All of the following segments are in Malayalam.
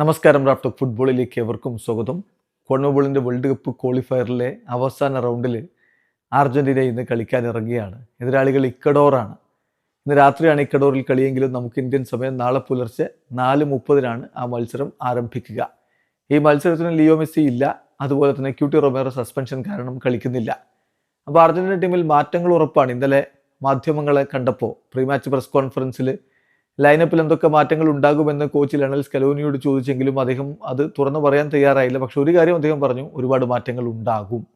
നമസ്കാരം റാഫ്റ്റോ ഫുട്ബോളിലേക്ക് എവർക്കും സ്വാഗതം. കോൺമബോളിന്റെ വേൾഡ് കപ്പ് ക്വാളിഫയറിലെ അവസാന റൗണ്ടിൽ അർജന്റീന ഇന്ന് കളിക്കാൻ ഇറങ്ങിയാണ് എതിരാളികൾ ഇക്കഡോറാണ് ഇന്ന് രാത്രിയാണ് ഇക്കഡോറിൽ കളിയെങ്കിലും നമുക്ക് ഇന്ത്യൻ സമയം നാളെ പുലർച്ചെ നാല് മുപ്പതിനാണ് ആ മത്സരം ആരംഭിക്കുക. ഈ മത്സരത്തിന് ലിയോ മെസ്സി ഇല്ല അതുപോലെ തന്നെ ക്യൂട്ടി റൊമേറോ സസ്പെൻഷൻ കാരണം കളിക്കുന്നില്ല. അപ്പോൾ അർജന്റീന ടീമിൽ മാറ്റങ്ങൾ ഉറപ്പാണ്. ഇന്നലെ മാധ്യമങ്ങളെ കണ്ടപ്പോൾ പ്രീ മാച്ച് പ്രസ് കോൺഫറൻസിൽ ലൈനപ്പിൽ എന്തൊക്കെ മാറ്റങ്ങൾ ഉണ്ടാകുമെന്ന് കോച്ച് ലണൽ സ്കലോനിയോട് ചോദിച്ചെങ്കിലും അദ്ദേഹം അത് തുറന്നു പറയാൻ തയ്യാറായില്ല. പക്ഷെ ഒരു കാര്യം അദ്ദേഹം പറഞ്ഞു ഒരുപാട് മാറ്റങ്ങൾ ഉണ്ടാകും.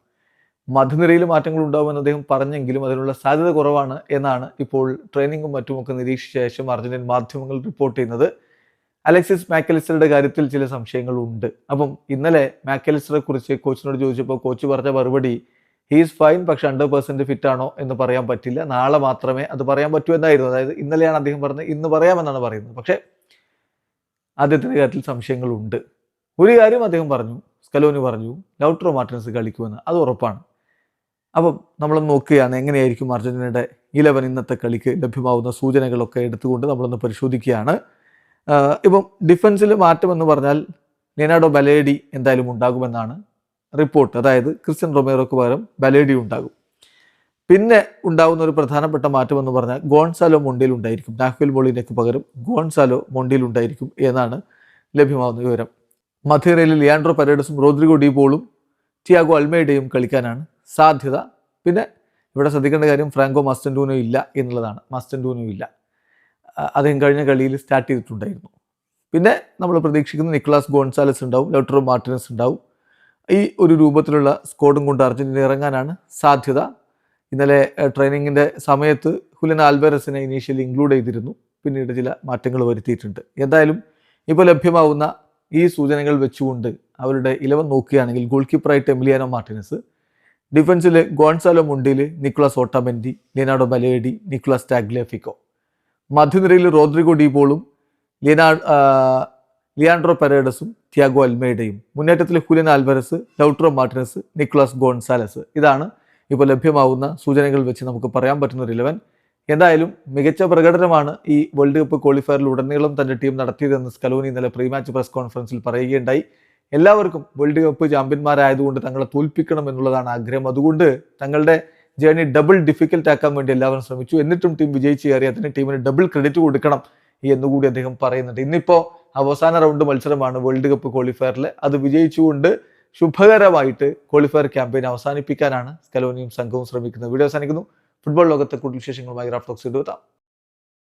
മധ്യനിരയിൽ മാറ്റങ്ങൾ ഉണ്ടാകുമെന്ന് അദ്ദേഹം പറഞ്ഞെങ്കിലും അതിനുള്ള സാധ്യത കുറവാണ് എന്നാണ് ഇപ്പോൾ ട്രെയിനിങ്ങും മറ്റുമൊക്കെ നിരീക്ഷിച്ച ശേഷം അർജന്റീൻ മാധ്യമങ്ങൾ റിപ്പോർട്ട് ചെയ്യുന്നത്. അലക്സിസ് മാക്കലിസ്റ്ററുടെ കാര്യത്തിൽ ചില സംശയങ്ങളുണ്ട്. അപ്പം ഇന്നലെ മാക്കലിസ്റ്ററെ കുറിച്ച് കോച്ചിനോട് ചോദിച്ചപ്പോൾ കോച്ച് പറഞ്ഞ മറുപടി ഹീസ് ഫൈൻ പക്ഷെ ഹൺഡ്രഡ് പെർസെന്റ് ഫിറ്റ് ആണോ എന്ന് പറയാൻ പറ്റില്ല. നാളെ മാത്രമേ അത് പറയാൻ പറ്റൂ എന്നായിരുന്നു. അതായത് ഇന്നലെയാണ് അദ്ദേഹം പറഞ്ഞത് ഇന്ന് പറയാമെന്നാണ് പറയുന്നത്. പക്ഷേ അദ്ദേഹത്തിന്റെ കാര്യത്തിൽ സംശയങ്ങളുണ്ട്. ഒരു കാര്യം അദ്ദേഹം പറഞ്ഞു സ്കലോനി പറഞ്ഞു ലൗട്രോ മാർട്ടിൻസ് കളിക്കുമെന്ന്. അത് ഉറപ്പാണ്. അപ്പം നമ്മൾ നോക്കുകയാണ് എങ്ങനെയായിരിക്കും അർജന്റീനയുടെ ഇലവൻ ഇന്നത്തെ കളിക്ക് ലഭ്യമാവുന്ന സൂചനകളൊക്കെ എടുത്തുകൊണ്ട് നമ്മളൊന്ന് പരിശോധിക്കുകയാണ്. ഇപ്പം ഡിഫൻസിൽ മാറ്റമെന്ന് പറഞ്ഞാൽ നെനാഡോ ബലേഡി എന്തായാലും ഉണ്ടാകുമെന്നാണ് റിപ്പോർട്ട്. അതായത് ക്രിസ്ത്യൻ റൊമേറോക്ക് പകരം ബലേഡി ഉണ്ടാകും. പിന്നെ ഉണ്ടാകുന്ന ഒരു പ്രധാനപ്പെട്ട മാറ്റം എന്ന് പറഞ്ഞാൽ ഗോൺസാലോ മൊണ്ടിയിൽ ഉണ്ടായിരിക്കും. നാഫ്വൽ മൊളിനയ്ക്ക് പകരം ഗോൺസാലോ മൊണ്ടിയിൽ ഉണ്ടായിരിക്കും എന്നാണ് ലഭ്യമാകുന്ന വിവരം. മധുരയിൽ ലിയാൻഡ്രോ പരേഡസും റോദ്രിഗോ ഡീപോളും ടിയാഗോ അൽമേഡയും കളിക്കാനാണ് സാധ്യത. പിന്നെ ഇവിടെ ശ്രദ്ധിക്കേണ്ട കാര്യം ഫ്രാങ്കോ മസ്റ്റൻഡൂനോ ഇല്ല എന്നുള്ളതാണ്. മസ്റ്റൻഡൂനോ ഇല്ല. അദ്ദേഹം കഴിഞ്ഞ കളിയിൽ സ്റ്റാർട്ട് ചെയ്തിട്ടുണ്ടായിരുന്നു. പിന്നെ നമ്മൾ പ്രതീക്ഷിക്കുന്ന നിക്കോളാസ് ഗോൺസാലസ് ഉണ്ടാവും ലോട്ടറോ മാർട്ടിനസ് ഉണ്ടാവും. ഈ ഒരു രൂപത്തിലുള്ള സ്കോഡും കൊണ്ട് അർജന്റീന ഇറങ്ങാനാണ് സാധ്യത. ഇന്നലെ ട്രെയിനിങ്ങിന്റെ സമയത്ത് ഹുലൻ ആൽബറസിനെ ഇനീഷ്യലി ഇൻക്ലൂഡ് ചെയ്തിരുന്നു. പിന്നീട് ചില മാറ്റങ്ങൾ വരുത്തിയിട്ടുണ്ട്. എന്തായാലും ഇപ്പോൾ ലഭ്യമാവുന്ന ഈ സൂചനകൾ വെച്ചുകൊണ്ട് അവരുടെ ഇലവൻ നോക്കുകയാണെങ്കിൽ ഗോൾ കീപ്പറായിട്ട് Emiliano Martinez ഡിഫൻസിൽ Gonzalo Montiel Nicolas Otamendi Leonardo Balerdi Nicolas Tagliafico. മധ്യനിരയിൽ റോദ്രിഗോ ഡീപോളും ലിയനാർഡ് ലിയാൻഡ്രോ പെരേഡസും ത്യാഗോ അൽമേഡയും മുന്നേറ്റത്തിൽ Julian Alvarez Lautaro Martinez Nicolas Gonzalez. ഇതാണ് ഇപ്പോൾ ലഭ്യമാവുന്ന സൂചനകൾ വെച്ച് നമുക്ക് പറയാൻ പറ്റുന്ന ഒരു ഇലവൻ എന്തായാലും മികച്ച പ്രകടനമാണ് ഈ വേൾഡ് കപ്പ് ക്വാളിഫയറിൽ ഉടനീളം തന്റെ ടീം നടത്തിയതെന്ന് സ്കലോനി ഇന്നലെ പ്രീ മാച്ച് പ്രസ് കോൺഫറൻസിൽ പറയുകയുണ്ടായി. എല്ലാവർക്കും വേൾഡ് കപ്പ് ചാമ്പ്യന്മാരായതുകൊണ്ട് തങ്ങളെ തോൽപ്പിക്കണം എന്നുള്ളതാണ് ആഗ്രഹം. അതുകൊണ്ട് തങ്ങളുടെ ജേണി ഡബിൾ ഡിഫിക്കൽട്ട് ആക്കാൻ വേണ്ടി എല്ലാവരും ശ്രമിച്ചു. എന്നിട്ടും ടീം വിജയിച്ച് കയറി അതിന് ടീമിന് ഡബിൾ ക്രെഡിറ്റ് കൊടുക്കണം. എന്നുകൂടി അദ്ദേഹം പറയുന്നുണ്ട്. ഇന്നിപ്പോ അവസാന റൗണ്ട് മത്സരമാണ് വേൾഡ് കപ്പ് ക്വാളിഫയറിൽ അത് വിജയിച്ചുകൊണ്ട് ശുഭകരമായിട്ട് ക്വാളിഫയർ ക്യാമ്പയിൻ അവസാനിപ്പിക്കാനാണ് സ്കലോനിയും സംഘവും ശ്രമിക്കുന്നത്. വീഡിയോ അവസാനിക്കുന്നു. ഫുട്ബോൾ ലോകത്തെ കൂടുതൽ വിശേഷങ്ങളുമായി റാഫ്റ്റോക്സ് എത്താം